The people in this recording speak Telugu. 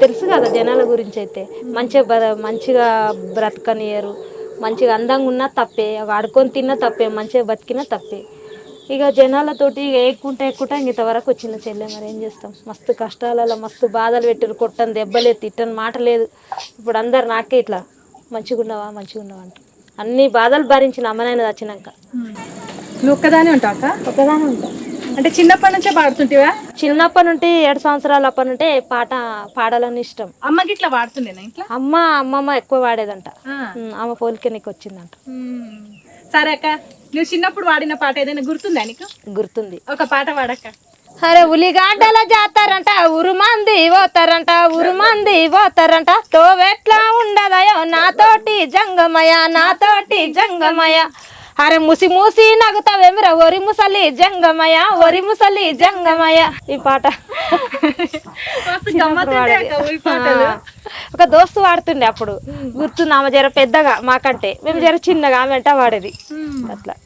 తెలుసు కదా జనాల గురించి అయితే మంచిగా మంచిగా బ్రతకనియరు మంచిగా అందంగా ఉన్నా తప్పే ఆడుకొని తిన్నా తప్పే మంచిగా బతికినా తప్పే. ఇక జనాలతోటి ఇక ఎక్కుంటే ఎక్కుంటే ఇంతవరకు వచ్చింది చెల్లె మరి ఏం చేస్తాం? మస్తు కష్టాలలో మస్తు బాధలు పెట్టారు కొట్టని దెబ్బలేదు తిట్టని మాట లేదు. ఇప్పుడు అందరు నాకే ఇట్లా మంచిగా ఉన్నావా మంచిగా ఉన్నావా అంట అన్ని బాధలు భరించిన అమ్మనైనా వచ్చినాక నువ్వు ఒక్కదానే ఉంటావు అక్క? ఒకదానే ఉంటా. అంటే చిన్నప్పటి నుంచే పాడుతుంటివా? చిన్నప్పటి నుండి ఏడు సంవత్సరాల అప్పటి నుండి పాట పాడాలని ఇష్టం. అమ్మకి ఇట్లా పాడుతుండేనా ఇట్లా? అమ్మ అమ్మమ్మ ఎక్కువ పాడేదంట. ఆ. ఉమ్, ఆమె పోలికే నీకు వచ్చిందంట. మ్మ్. సరే అక్క నువ్వు చిన్నప్పుడు పాడిన పాట ఏదైనా గుర్తుందా నీకు? గుర్తుంది. ఒక పాట పాడక్క. అరే ఉలిగాడ్డల జాతారంట ఉరుమంది పోతారంట ఉరుమంది పోతారంట. తోవెట్లా ఉండదయో నాతోటి జంగమయ నాతోటి జంగమయ అరే ముసి మూసి నగుతావేమిరా? ఒరి ముసలి జంగమయ ఒరి ముసలి జంగమయ ఈ పాట. ఒక దోస్తు వాడుతుండే అప్పుడు. గుర్తుంది? ఆమె జర పెద్దగా మాకంటే. మేము జర చిన్నగా ఆమె వెంట వాడేది అట్లా.